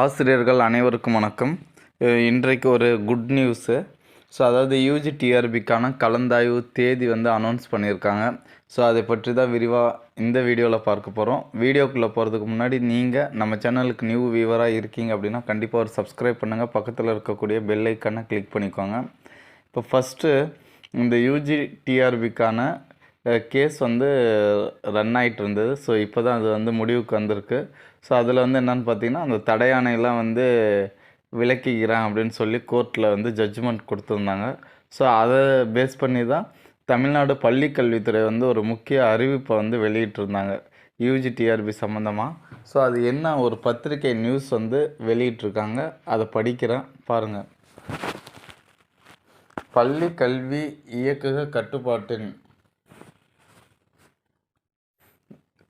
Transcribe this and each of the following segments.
ஆசிரியர்கள் அனைவருக்கும் வணக்கம். இன்றைக்கு ஒரு குட் நியூஸு ஸோ அதாவது யூஜி டிஆர்பிக்கான கலந்தாய்வு தேதி வந்து அனௌன்ஸ் பண்ணியிருக்காங்க. ஸோ அதை பற்றி தான் விரிவாக இந்த வீடியோவில் பார்க்க போகிறோம் வீடியோக்குள்ளே போகிறதுக்கு முன்னாடி நீங்கள் நம்ம சேனலுக்கு நியூ வியூவராக இருக்கீங்க அப்படின்னா கண்டிப்பாக ஒரு சப்ஸ்கிரைப் பண்ணுங்கள் பக்கத்தில் இருக்கக்கூடிய பெல் ஐக்கானை கிளிக் பண்ணிக்கோங்க. இப்போ ஃபஸ்ட்டு இந்த யூஜி டிஆர்பிக்கான கேஸ் வந்து ரன் ஆகிட்டு இருந்தது ஸோ இப்போ தான் அது வந்து முடிவுக்கு வந்திருக்கு. ஸோ அதில் வந்து என்னென்னு பார்த்தீங்கன்னா அந்த தடையானையெல்லாம் வந்து விலக்கிக்கிறேன் அப்படின்னு சொல்லி கோர்ட்டில் வந்து ஜட்ஜ்மெண்ட் கொடுத்துருந்தாங்க. ஸோ அதை பேஸ் பண்ணி தான் தமிழ்நாடு பள்ளி கல்வித்துறை வந்து ஒரு முக்கிய அறிவிப்பை வந்து வெளியிட்டிருந்தாங்க. யூஜி டிஆர்பி சம்மந்தமாக ஸோ அது என்ன ஒரு பத்திரிக்கை நியூஸ் வந்து வெளியிட்டிருக்காங்க அதை படிக்கிறேன் பாருங்கள் பள்ளி கல்வி இயக்கக கட்டுப்பாட்டின்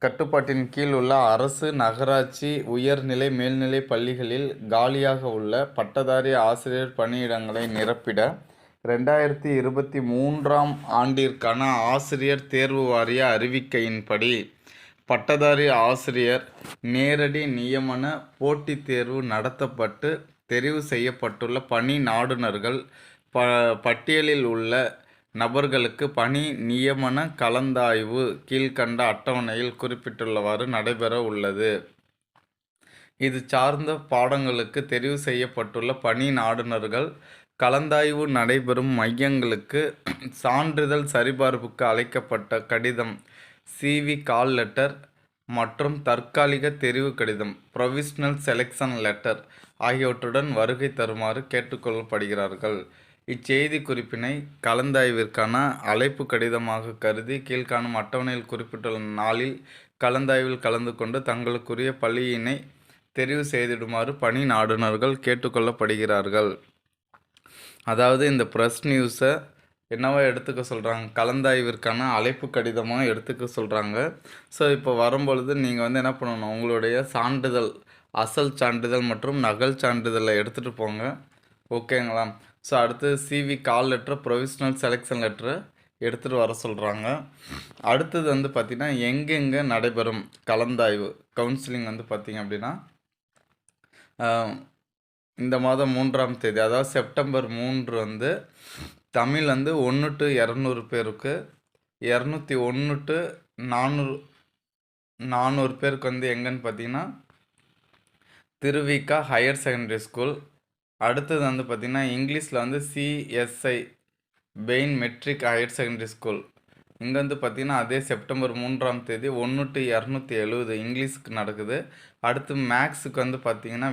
கட்டுப்பாட்டின் கீழ் உள்ள அரசு நகராட்சி உயர்நிலை மேல்நிலை பள்ளிகளில் காலியாக உள்ள பட்டதாரி ஆசிரியர் பணியிடங்களை நிரப்பிட ரெண்டாயிரத்தி இருபத்தி மூன்றாம் ஆண்டிற்கான ஆசிரியர் தேர்வு வாரிய அறிவிக்கையின்படி பட்டதாரி ஆசிரியர் நேரடி நியமன போட்டித் தேர்வு நடத்தப்பட்டு தெரிவு செய்யப்பட்டுள்ள பணி நாடுனர்கள் ப பட்டியலில் உள்ள நபர்களுக்கு பணி நியமன கலந்தாய்வு கீழ்கண்ட அட்டவணையில் குறிப்பிட்டுள்ளவாறு நடைபெற உள்ளது. இது சார்ந்த பாடங்களுக்கு தெரிவு செய்யப்பட்டுள்ள பணி நாடுனர்கள் கலந்தாய்வு நடைபெறும் மையங்களுக்கு சான்றிதழ் சரிபார்ப்புக்கு அழைக்கப்பட்ட கடிதம் சிவி கால் லெட்டர் மற்றும் தற்காலிக தெரிவு கடிதம் ப்ரொவிஷ்னல் செலெக்ஷன் லெட்டர் ஆகியவற்றுடன் வருகை தருமாறு கேட்டுக்கொள்ளப்படுகிறார்கள். இச்செய்தி குறிப்பினை கலந்தாய்விற்கான அழைப்பு கடிதமாக கருதி கீழ்காணும் அட்டவணையில் குறிப்பிட்டுள்ள நாளில் கலந்தாய்வில் கலந்து கொண்டு தங்களுக்குரிய பள்ளியினை தெரிவு செய்திடுமாறு பணி நாடுனர்கள் கேட்டுக்கொள்ளப்படுகிறார்கள். அதாவது இந்த ப்ரெஸ் நியூஸை என்னவா எடுத்துக்க சொல்கிறாங்க கலந்தாய்விற்கான அழைப்பு கடிதமாக எடுத்துக்க சொல்கிறாங்க ஸோ இப்போ வரும்பொழுது நீங்கள் வந்து என்ன பண்ணணும்? உங்களுடைய சான்றிதழ் அசல் சான்றிதழ் மற்றும் நகல் சான்றிதழை எடுத்துகிட்டு போங்க. ஓகேங்களா? ஸோ அடுத்து CV call letter provisional selection letter எடுத்துகிட்டு வர சொல்கிறாங்க அடுத்தது வந்து பார்த்திங்கன்னா எங்கெங்கே நடைபெறும் கலந்தாய்வு கவுன்சிலிங் வந்து பார்த்திங்க அப்படின்னா இந்த மாதம் மூன்றாம் தேதி அதாவது செப்டம்பர் மூன்று வந்து தமிழ் வந்து ஒன்று டு இரநூறு பேருக்கு இரநூத்தி ஒன்று டு நானூறு நானூறு பேருக்கு வந்து எங்கன்னு பார்த்தீங்கன்னா திருவிக்கா ஹையர் செகண்டரி ஸ்கூல் அடுத்தது வந்து பார்த்திங்கன்னா இங்கிலீஷில் வந்து CSI Bain matric higher secondary school இங்கே வந்து பார்த்திங்கன்னா அதே செப்டம்பர் மூன்றாம் தேதி ஒன்று டு இரநூத்தி எழுபது இங்கிலீஷ்க்கு நடக்குது. அடுத்து மேக்ஸுக்கு வந்து பார்த்திங்கன்னா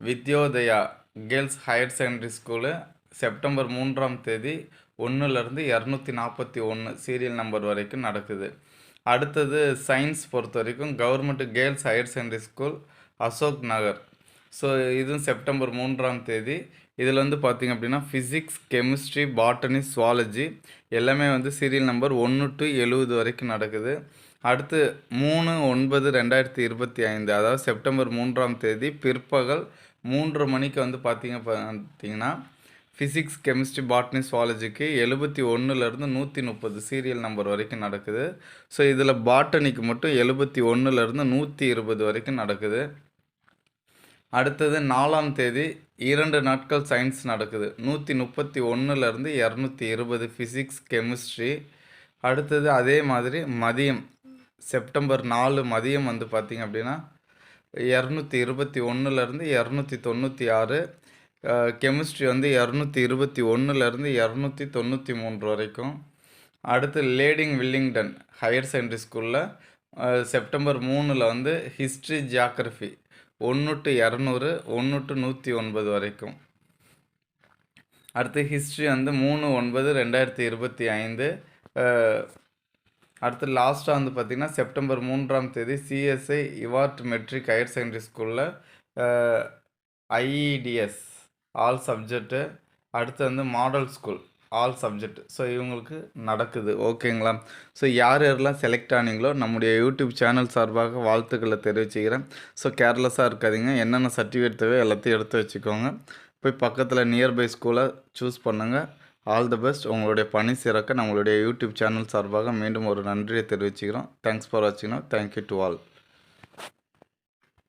Vidyodaya girls higher secondary school September மூன்றாம் தேதி ஒன்றுலேருந்து இரநூத்தி நாற்பத்தி ஒன்று சீரியல் நம்பர் வரைக்கும் நடக்குது. அடுத்தது சயின்ஸ் பொறுத்த வரைக்கும் government girls higher secondary school Ashok Nagar. So இதுவும் செப்டம்பர் மூன்றாம் தேதி. இதில் வந்து பார்த்திங்க அப்படின்னா ஃபிசிக்ஸ் கெமிஸ்ட்ரி பாட்டனி சுவாலஜி எல்லாமே வந்து சீரியல் நம்பர் ஒன்று டு எழுபது வரைக்கும் நடக்குது. அடுத்து மூணு ஒன்பது ரெண்டாயிரத்தி இருபத்தி ஐந்து அதாவது செப்டம்பர் மூன்றாம் தேதி பிற்பகல் மூன்று மணிக்கு வந்து பார்த்திங்க பார்த்தீங்கன்னா ஃபிசிக்ஸ் கெமிஸ்ட்ரி பாட்னி சுவாலஜிக்கு எழுபத்தி ஒன்றுலேருந்து நூற்றி முப்பது சீரியல் நம்பர் வரைக்கும் நடக்குது. ஸோ இதில் பாட்டனிக்கு மட்டும் எழுபத்தி ஒன்றுலேருந்து நூற்றி இருபது வரைக்கும் நடக்குது. அடுத்தது நாலாம் தேதி இரண்டு நாட்கள் சயின்ஸ் நடக்குது. நூற்றி முப்பத்தி ஒன்றுலேருந்து இரநூத்தி இருபது ஃபிசிக்ஸ் கெமிஸ்ட்ரி அடுத்தது அதே மாதிரி மதியம் செப்டம்பர் நாலு மதியம் வந்து பார்த்திங்க அப்படின்னா இரநூத்தி இருபத்தி ஒன்றுலேருந்து இரநூத்தி தொண்ணூற்றி ஆறு கெமிஸ்ட்ரி வந்து இரநூத்தி இருபத்தி ஒன்றுலேருந்து இரநூத்தி தொண்ணூற்றி மூன்று வரைக்கும். அடுத்து லேடிங் வில்லிங்டன் ஹையர் செகண்டரி ஸ்கூலில் செப்டம்பர் மூணில் வந்து ஹிஸ்ட்ரி ஜியாகிரஃபி ஒன்று டு இரநூறு ஒன்று டு நூற்றி ஒன்பது வரைக்கும். அடுத்து ஹிஸ்ட்ரி வந்து மூணு ஒன்பது ரெண்டாயிரத்தி இருபத்தி ஐந்து. அடுத்து லாஸ்ட்டாக வந்து பார்த்திங்கன்னா செப்டம்பர் மூன்றாம் தேதி CSI Ewart matric higher secondary ஸ்கூலில் ஐஇடிஎஸ் ஆல் சப்ஜெக்ட்டு. அடுத்து வந்து model school. All subject. So இவங்களுக்கு நடக்குது. ஓகேங்களா ஸோ யார் யாரெல்லாம் செலக்ட் ஆனீங்களோ நம்முடைய யூடியூப் சேனல் சார்பாக வாழ்த்துக்களை தெரிவிச்சுக்கிறேன். ஸோ கேர்லெஸ்ஸாக இருக்காதிங்க. என்னென்ன சர்டிஃபிகேட் தேவை எல்லாத்தையும் எடுத்து வச்சுக்கோங்க. போய் பக்கத்தில் நியர்பை ஸ்கூலை சூஸ் பண்ணுங்கள் ஆல் தி பெஸ்ட் உங்களுடைய பணி சிறக்க நம்மளுடைய யூடியூப் சேனல் சார்பாக மீண்டும் ஒரு நன்றியை தெரிவிச்சுக்கிறோம். தேங்க்ஸ் ஃபார் வாட்சிங் தேங்க்யூ டு ஆல்